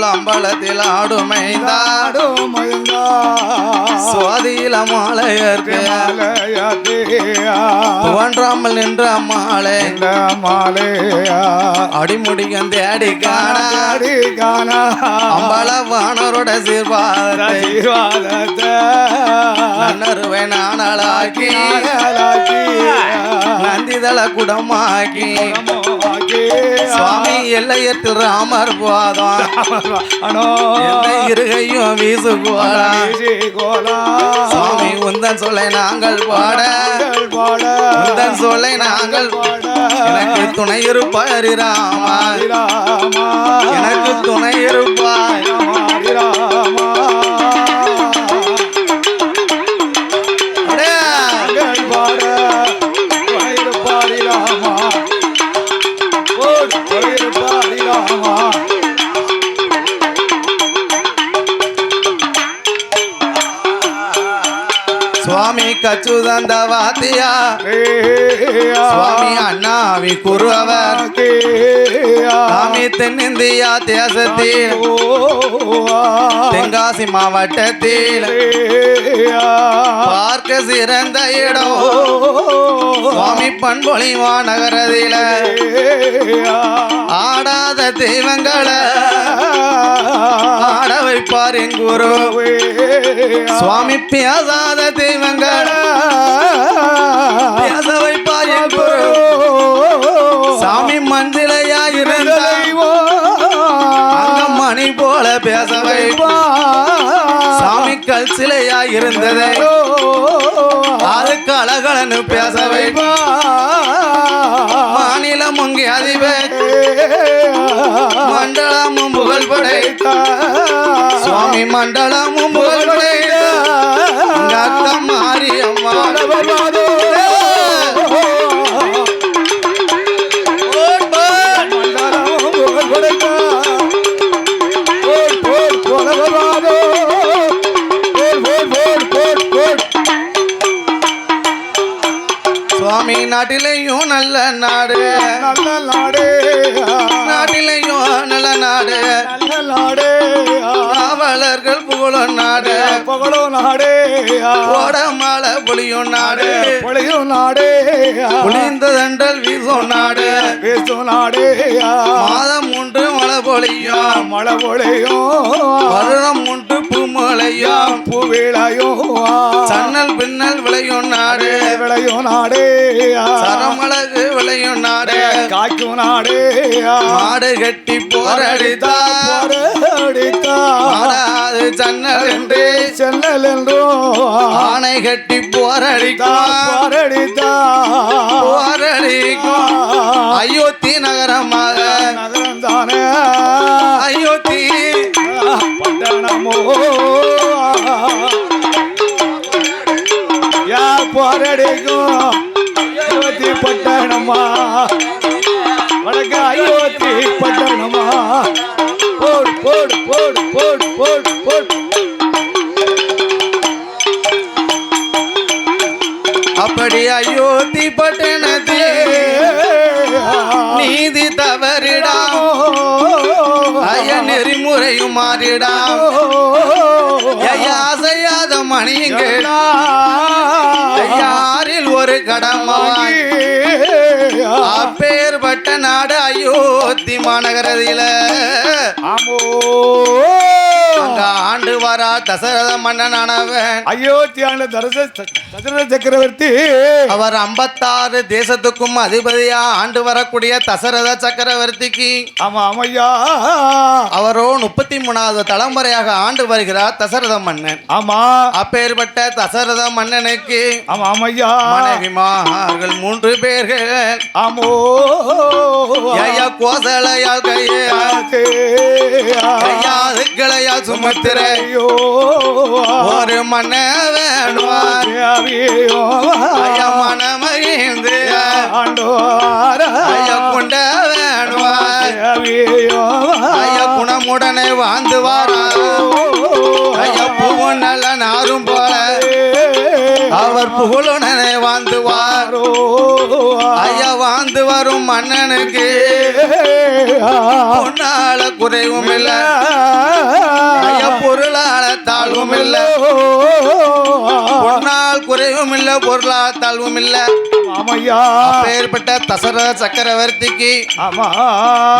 போல் அம்பலத்தில் ஆடுமைந்தாடு ஆடும் மயங்கா சுவாதியில மாலையர்க்கு மாலையா தோன்றாமல் நின்ற மாலை இந்த மாலையா அடிமுடியும் தேடி காண காணாடி காணா அம்பல வானரோட சீர்வாதத்தை. நன்னருவை நாயலாக்கி நந்திதள குடமாக்கி. சுவாமி எல்லையத்தில் ராமர் போதும் இருகையும் வீசு கோலா சுவாமி உந்தன் சொல்லை நாங்கள் பாட. உந்தன் சொல்லை நாங்கள் எனக்கு துணை இருப்பாய் ராமா. ராமா. எனக்கு துணை இருப்பாய் ராமா. கச்சுதந்த வாத்தியா சுவாமி அண்ணாவி குருவர் சாமி தென்னிந்தியா தேசத்தில் தென்காசி மாவட்டத்தில் பார்க்க சிறந்த இடம். சுவாமி பண்பொழி நகரதில ஆடாத தெய்வங்களை ஆட வைப்பார் என் குரு. சுவாமி பேசாத தெய்வங்களை பேச பிள்ளையா சிலையா இருந்ததை அது கலகலன்னு பேச வைப்பா மாநிலம் அங்கே அதிபர் மண்டலமும் புகழ் படைத்தா சுவாமி மண்டலமும் புகழ் நாட்டிலையும் நல்ல நாடு. நல்ல நாடே. நாட்டிலையும் நல்ல நாடு. நல்ல நாடே. காவலர்கள் புகழும் நாடு. பகலோ நாடே. ஓட மலை புளியும் நாடு. பொழியும் நாடே. புளிந்த தண்டல் வீசும் நாடு. பேசு நாடே. மாதம் மூன்று மழை பொழியும். மழை பொழியும். வருடம் மூன்று பூமலையும் பூவிளையும் சன்னல் பின்னல் விளையும் நாடு. விளையும் நாடே. சரமழகு விளையும் நாடு காய்க்கும் நாடே மாடு கட்டி போரடித்தா அடித்தா. மாடாது சன்னல் என்று. சென்னல் என்றும் ஆணை கட்டி போரடிக்கும் பாரடித்தா போரடிக்கும் அயோத்தி நகரமாக. நகரம் தானே அயோத்தி பட்டணமோ யா போரடிக்கும் பட்டணமா? வடக்கு அயோத்தி பட்டணமா? போடு போடு போடு போடு போடு போடு. அப்படி அயோத்தி பட்டணத்தில் நீதி தவறிடாம் ஐய நெறிமுறையும் மாறிடாம் ஐயா அசையாத மணியுங்கள் யாரில் ஒரு கடமாய் அப்பேற்பட்ட நாடு அயோத்தி மாநகரதில. ஆமோ. அங்க ஆண்டு வரா தசரத மன்னனானவன். அயோத்தி ஆண்ட தரச தசரத சக்கரவர்த்தி. அவர் ஐம்பத்தாறு தேசத்துக்கும் அதிபதியா ஆண்டு வரக்கூடிய தசரத சக்கரவர்த்திக்கு. ஆமா ஆமையா. அவரோ முப்பத்தி மூணாவது தலைமுறையாக ஆண்டு வருகிறார் தசரத மன்னன். ஆமா. அப்பேற்பட்ட தசரத மன்னனுக்கு ஆமா ஆமையா. மனைவிமார்கள் மூன்று பேர்கள். ஆமோ. ஐயா கோசலையால் கையா. ஐயா அதுக்களையால் சுமத்திரை. ஐயோ. ஒரு மன்ன வேணுவார். ஐயா மனமகிழ்ந்து. ஐயா கொண்ட வேணுவார். ஐயா உடனே வாழ்ந்து வாரா. ஐயா நல்ல நாரும் போல. அவர் புகழுடனே வாழ்ந்து வார். ஐயா வாழ்ந்து வரும் மன்னனுக்கு பொன்னால குறைவும் இல்லை. ஐயா பொருளால தாழ்வும் இல்லை. பொன்னால் குறைவும் இல்ல பொருளால் தாழ்வும் இல்ல ஆமையா. அப்பேற்பட்ட தசரத சக்கரவர்த்திக்கு ஆமா.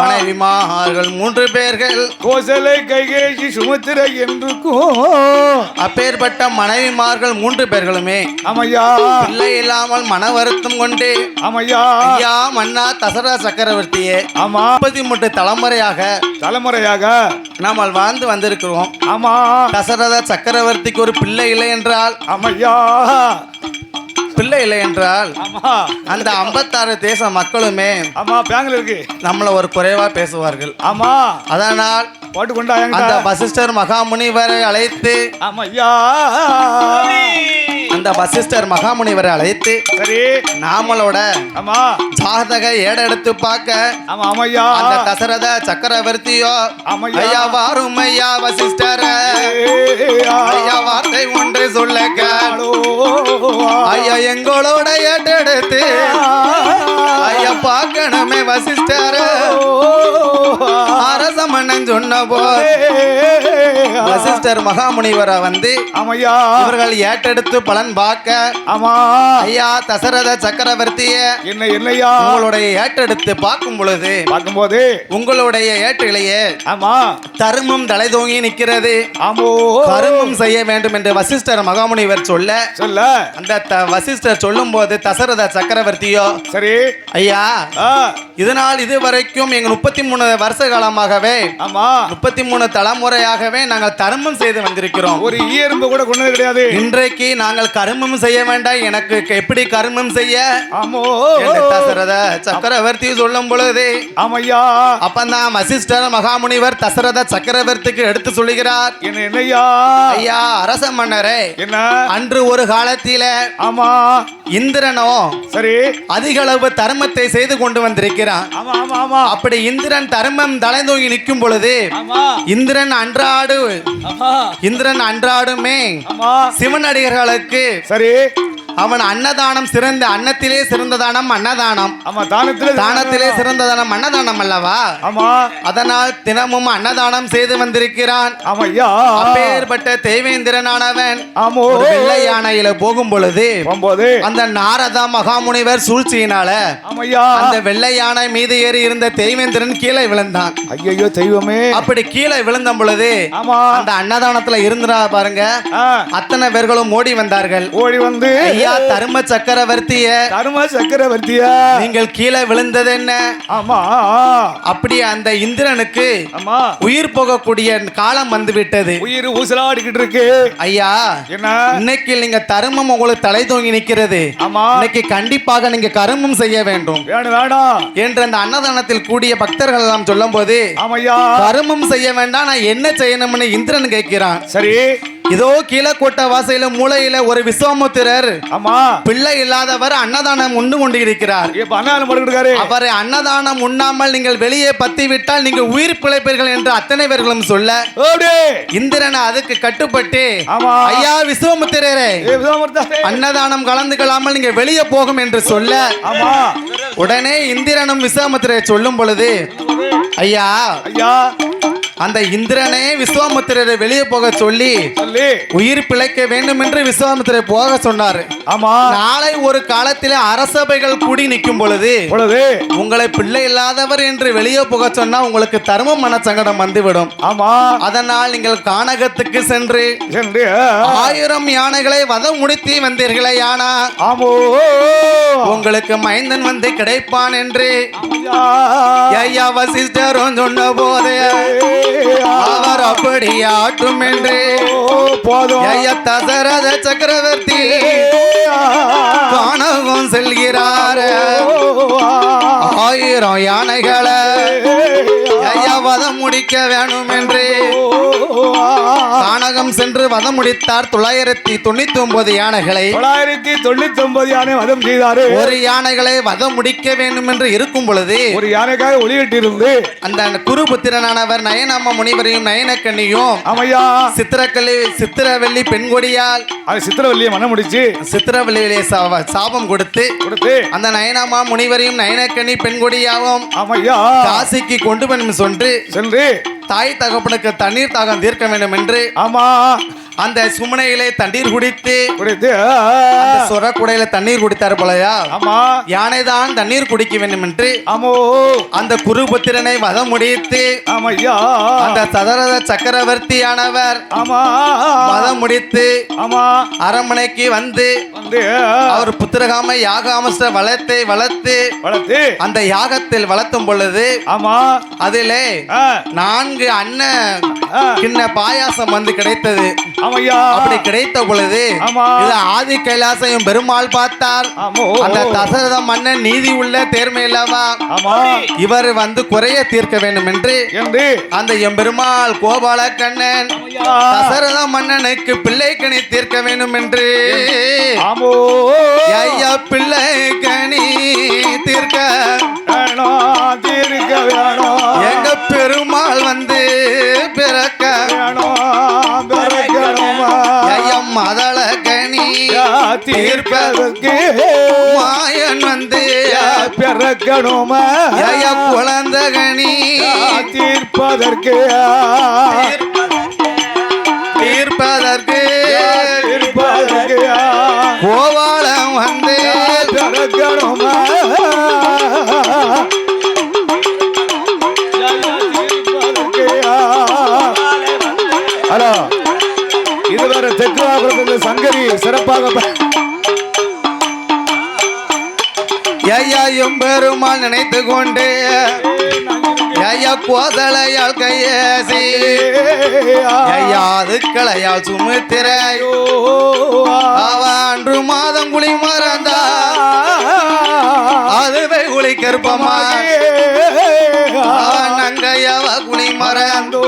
மனைவிமார்கள் மூன்று பேர்கள். கோசலை கைகேசி சுமத்திர என்றுக்கும் அப்பேற்பட்ட மனைவிமார்கள் மூன்று பேர்களுமே. ஆமையா. பிள்ளை இல்லாமல் மன வருத்தம் கொண்டு ஆமையா. ஐயா மன்னா தசரத சக்கரவர்த்தியே ஆமா. முப்பத்தி மூன்று தலைமுறையாக தலைமுறையாக நாம் வாழ்ந்து வந்திருக்கிறோம். ஆமா. தசரத சக்கரவர்த்திக்கு ஒரு பிள்ளை இல்லை என்றால் ஆமையா. பிள்ளை இல்லை என்றால் ஆமா. அந்த ஐம்பத்தாறு தேச மக்களுமே ஆமா பேங்கில் இருக்கு. நம்மளை ஒரு குறைவா பேசுவார்கள். ஆமா. அதனால் போட்டு கொண்டா அந்த வசிஷ்டர் மகாமுனிவரை அழைத்து ஆமையா அந்த வசிஷ்டர் மகாமுனிவரை அழைத்து சரி. நாமளோட ஆமா. ஜாதக ஏட எடுத்து பார்க்க. ஆமா ஆமையா. அந்த தசரத சக்கரவர்த்தியோ. ஐயா வாரும் ஐயா வசிஷ்டர. ஐயா வார்த்தை ஒன்று சொல்ல. ஐயா எங்களோட ஏட்டெடுத்து ஐயா பார்க்கணுமே வசிஷ்டர. மன்னன் சொன்ன போது வசிஷ்டர் மகாமுனிவரை வந்து ஆமையா. இவர்கள் ஏட்டெடுத்து பலன் பார்க்க ஆமா. ஐயா தசரத சக்கரவர்த்திய என்ன என்னையா? உங்களுடைய ஏட்டெடுத்து பார்க்கும் பொழுது பார்க்கும்போது உங்களுடைய ஏட்டிலேயே ஆமா. தருமம் தலைதோங்கி நிற்கிறது. ஆமோ. கருமம் செய்ய வேண்டும் என்று வசிஷ்டர் மகாமுனிவர் சொல்ல சொல்ல. அந்த த- வசிஷ்டர் சொல்லும் போது தசரத சக்கரவர்த்தியோ சரி. ஐயா ஆ. இதனால் இதுவரைக்கும் எங்க முப்பத்தி மூணு வருஷ காலமாகவே ஆமா. முப்பத்தி மூணு தலைமுறையாகவே நாங்கள் தர்மம் செய்து வந்திருக்கிறோம். ஒரு ஈயரும்பு கூட கொண்டது கிடையாது. இன்றைக்கு நாங்கள் கருமம் செய்ய வேண்டாம். எனக்கு எப்படி கருமம் செய்ய? ஆமோ. தசரத சக்கரவர்த்தி சொல்லும் பொழுது. ஆமையா. அப்பந்தான் வசிஷ்டர் மகாமுனிவர் தசரத சக்கரவர்த்திக்கு எடுத்து சொல்லுகிறார். என்ன என்னையா? ஐயா அரச மன்னரே என்ன? அன்று ஒரு காலத்தில ஆமா. இந்திரனோ சரி. அதிக அளவு தர்மத்தை செய்து கொண்டு வந்திருக்கிறான். அப்படி இந்திரன் தர்மம் தலைந்தோங்கி நிற்கும் பொழுது இந்திரன் அன்றாடு இந்திரன் அன்றாடுமே சிவனடிகர்களுக்கு சரி. அவன் அன்னதானம் சிறந்த அன்னத்திலே சிறந்த தானம் அன்னதானம். ஆமா தானத்துல தானத்திலே சிறந்த தானம் அன்னதானம் அல்லவா? ஆமா. அதனால் தினமும் அன்னதானம் செய்து வந்திருக்கிறான். ஆமையா அப்பேற்பட்ட தேவேந்திரனானவன் ஆமோ. வெள்ளை யானையில போகும் பொழுது அந்த நாரதா மகாமுனிவர் சூழ்ச்சியினால ஆமையா அந்த வெள்ளை யானை மீது ஏறி இருந்த தேவேந்திரன் கீழே விழுந்தான். ஐயோ தெய்வமே. அப்படி கீழே விழுந்த பொழுது ஆமா. அந்த அன்னதானத்துல இருந்தா பாருங்க. அத்தனை பேர்களும் ஓடி வந்தார்கள். ஓடி வந்து ஐயா தர்ம சக்கரவர்த்திய. தர்ம சக்கரவர்த்தியா? நீங்கள் கீழே விழுந்தது என்ன? ஆமா. அப்படி அந்த இந்திரனுக்கு ஆமா. உயிர் போகக்கூடிய காலம் வந்து விட்டது உயிர் ஊசலாடிக்கிட்டு இருக்கு. ஐயா என்ன? இன்னைக்கு நீங்க தருமம் உங்களுக்கு தலை தூங்கி நிக்கிறது ஆமா. இன்னைக்கு கண்டிப்பாக நீங்க கருமம் செய்ய வேண்டும். வேணும் வேணும் என்று அந்த அன்னதானத்தில் கூடிய பக்தர்கள் எல்லாம் சொல்லும் போது ஆமையா. கருமம் செய்ய வேண்டாம் நான் என்ன செய்யணும்னு இந்திரன் கேட்கிறான். சரி. இதோ கீழக்கோட்டை வாசையில மூலையில ஒரு விஸ்வாமுத்திரர் ஆமா. பிள்ளை இல்லாதவர் அன்னதானம் உண்டு கொண்டு இருக்கிறார். அவரை அன்னதானம் உண்ணாமல் நீங்கள் வெளியே பத்தி விட்டால் நீங்கள் உயிர் பிழைப்பீர்கள் என்று அத்தனை பேர்களும் சொல்ல இந்திரன் அதுக்கு கட்டுப்பட்டு ஐயா விஸ்வாமுத்திரரே. அன்னதானம் கலந்துக்கலாமல் நீங்க வெளியே போகும் என்று சொல்ல உடனே இந்திரனும் விஸ்வாமுத்திரரை சொல்லும் பொழுது ஐயா ஐயா. அந்த இந்திரனே விஸ்வாமுத்திரரை வெளியே போக சொல்லி உயிர் பிழைக்க வேண்டும் என்று விஸ்வாமுத்திரை போக சொன்னார். ஆமா. நாளை ஒரு காலத்திலே அரசபைகள் கூடி நிற்கும் பொழுது உங்களை பிள்ளை இல்லாதவர் என்று வெளியே போக சொன்னா உங்களுக்கு தர்ம மனசங்கடம் வந்துவிடும். ஆமா. அதனால் நீங்கள் கானகத்துக்கு சென்று ஆயிரம் யானைகளை வதம் முடித்தி வந்தீர்களே யானா. ஆமோ. உங்களுக்கு மைந்தன் வந்து கிடைப்பான் என்று ஐயா. ஐயா வசிஷ்டரும் சொன்ன போதே அவர் அப்படி ஆட்டும் என்று போதும் தசரத சக்கரவர்த்தி கானகம் செல்கிறார். ஆயிரம் யானைகளை ஐயா வதம் முடிக்க வேணும் என்று வனகம் சென்று வதம் முடித்தார் தொள்ளாயிரத்தி தொண்ணூத்தி ஒன்பது யானைகளை. தொள்ளாயிரத்தி தொண்ணூத்தி ஒன்பது யானை வதம் செய்தாரு. ஒரு யானைகளை வதம் முடிக்க வேண்டும் என்று இருக்கும் பொழுது ஒரு யானைக்காக ஒளியிட்டிருந்து. அந்த குருபுத்திரனானவர் நயனாம முனிவரையும் நயனக்கண்ணியும் ஆமையா. சித்திரக்கல்லி சித்திரவெள்ளி பெண்கொடியால் அது சித்திரவல்லியை மனம் முடிச்சு. சித்திரவெளியிலே சா- சாபம் கொடுத்து கொடுத்து. அந்த நயனாமா முனிவரையும் நயனக்கண்ணி பெண்கொடியாவும் ஆமையா? காசிக்கு கொண்டு சென்று. சென்று. தாய் தகப்பனுக்கு தண்ணீர் தாகம் தீர்க்க வேண்டும் என்று ஆமா. அந்த சுமனையிலே தண்ணீர் குடித்து குடித்து சொரக்குடையில தண்ணீர் குடித்தார் போலயா? ஆமா. யானைதான் தண்ணீர் குடிக்க வேண்டும் என்று ஆமோ. அந்த குருபுத்திரனை வதம் முடித்து ஆமையா. அந்த சதரத சக்கரவர்த்தியானவர் ஆமா. வதம் முடித்து ஆமா. அரண்மனைக்கு வந்து வந்து அவர் புத்திரகாம யாகாமஸ்ட வளத்தை வளர்த்து வளர்த்து அந்த யாகத்தில் வளர்த்தும் பொழுது ஆமா. அதிலே ஆ, நான்கு அண்ணன் கிண்ண பாயாசம் வந்து கிடைத்தது. அப்படி கிடைத்த பொழுது. இது ஆதி கைலாசையும் பெருமாள் பார்த்தார். அந்த தசரத மன்னன் நீதி உள்ள தேர்மை அல்லவா ஆமா. இவர் வந்து குறைய தீர்க்க வேண்டும் என்று அந்த எம்பெருமாள் கோபால கண்ணன். தசரத மன்னனுக்கு பிள்ளை கணி தீர்க்க வேண்டும் என்று ஐயா பிள்ளை கனி தீர்க்க தீர்க்க வேணும். எங்க பெருமாள் வந்து தீர்ப்பதற்கு மாயன் வந்து பிறக்கணுமா? ஐயா குழந்தை கனி தீர்ப்பதற்கு தீர்ப்பதற்கு. தீர்ப்பதற்கு கோவாலம் வந்து. பிறக்கணுமா? ஹலோ இதுவரை தெற்கு வாக்குறதுக்கு சங்கரி சிறப்பாக ஐயா எம்பெருமாள் நினைத்து கொண்டு ஐயா கோதலையால் கையேசி. ஐயா அதுக்களையால் சுமித்திரையோ அவ அன்று மாதம் குளி மறந்தா அதுவே குளி கருப்பமா மறந்து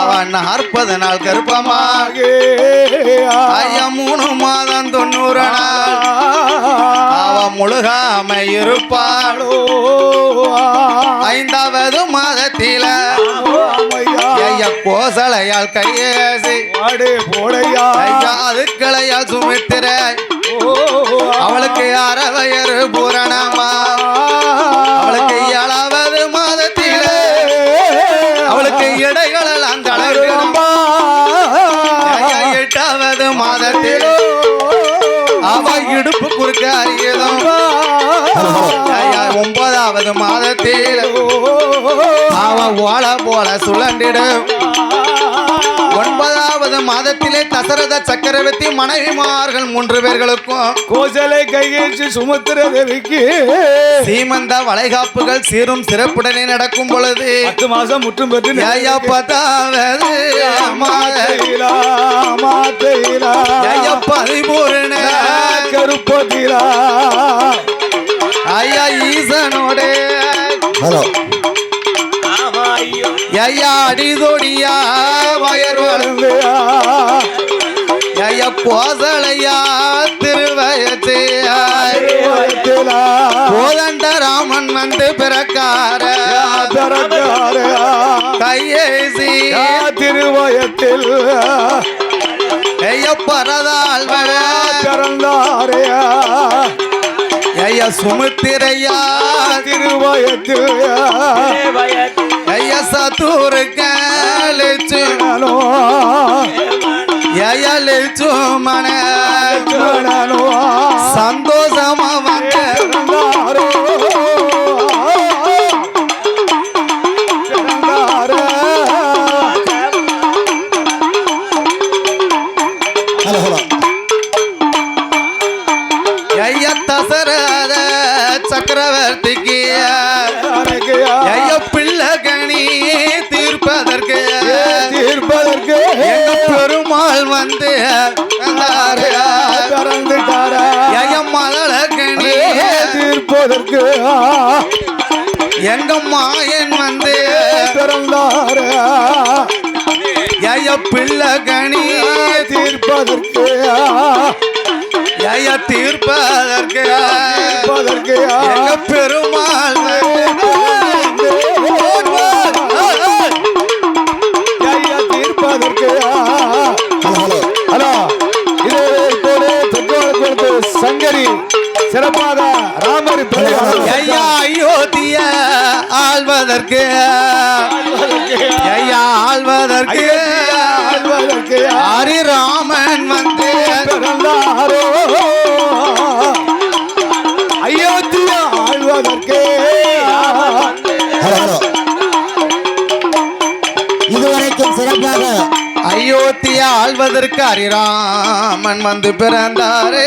அவன் நாற்பது நாள் கருப்பமா ஐயா மூணு மாதம் தொண்ணூறு நாள். அவ முழுகாம இருப்பாள் ஐந்தாவது மாதத்தில ஐயா கோசலையால் கையேசி. போடையா. ஐயா அதுக்களையால் சுமித்திரை. அவளுக்கு அறவையறு பூரணமா? அவளுக்கு இடைகளெல்லாம் தளர்கிறோம் ஐயா, எட்டாவது மாதத்தில். அவ இடுப்பு குறுக்க அறியதும் ஐயா, ஒன்பதாவது மாதத்தில். அவ ஓல போல சுழண்டிடும் ஒன்பதாவது மாதத்திலே தசரத சக்கரவர்த்தி மனைவிமார்கள் மூன்று பேர்களுக்கும் கோசலை கையேற்றி சுமத்திர தேவிக்கு சீமந்த வளைகாப்புகள் சீரும் சிறப்புடனே நடக்கும் பொழுது பத்து மாசம் முற்றும் பெற்று ஐயா பத்தாவது பதிமூணு கருப்பதிலா ஐயா ஈசனோட. ஹலோ. ஐயா அடிதொடியா வயர் வளர்ந்து ஐயா போதலையா திருவயத்தையா? போதண்ட ராமன் வந்து பிறக்கார. கையேசி. திருவயத்தில் ஐயா பரதால் வர. பிறந்தாரையா ஐயா சுமித்திரையா திருவயத்தில் ஐயா சத்தூரு கழிச்சு ஐயா லெச்சு தீர்ப்பதற்கு எங்க மாயன் வந்து? பிறந்தாரா. ஐயா பிள்ளை கணி தீர்ப்பதற்கு தீர்ப்பதற்கு. தீர்ப்பதற்கு. எங்க பெருமாள் ஆள்வதற்கு ஐயா ஆள்வதற்கு ஆழ்வதற்கு. ஹரிராமன் வந்து பிறந்தாரோ? அயோத்திய ஆழ்வதற்கு. இதுவரைக்கும் சிறப்பாக அயோத்திய ஆள்வதற்கு ஹரிராமன் வந்து பிறந்தாரே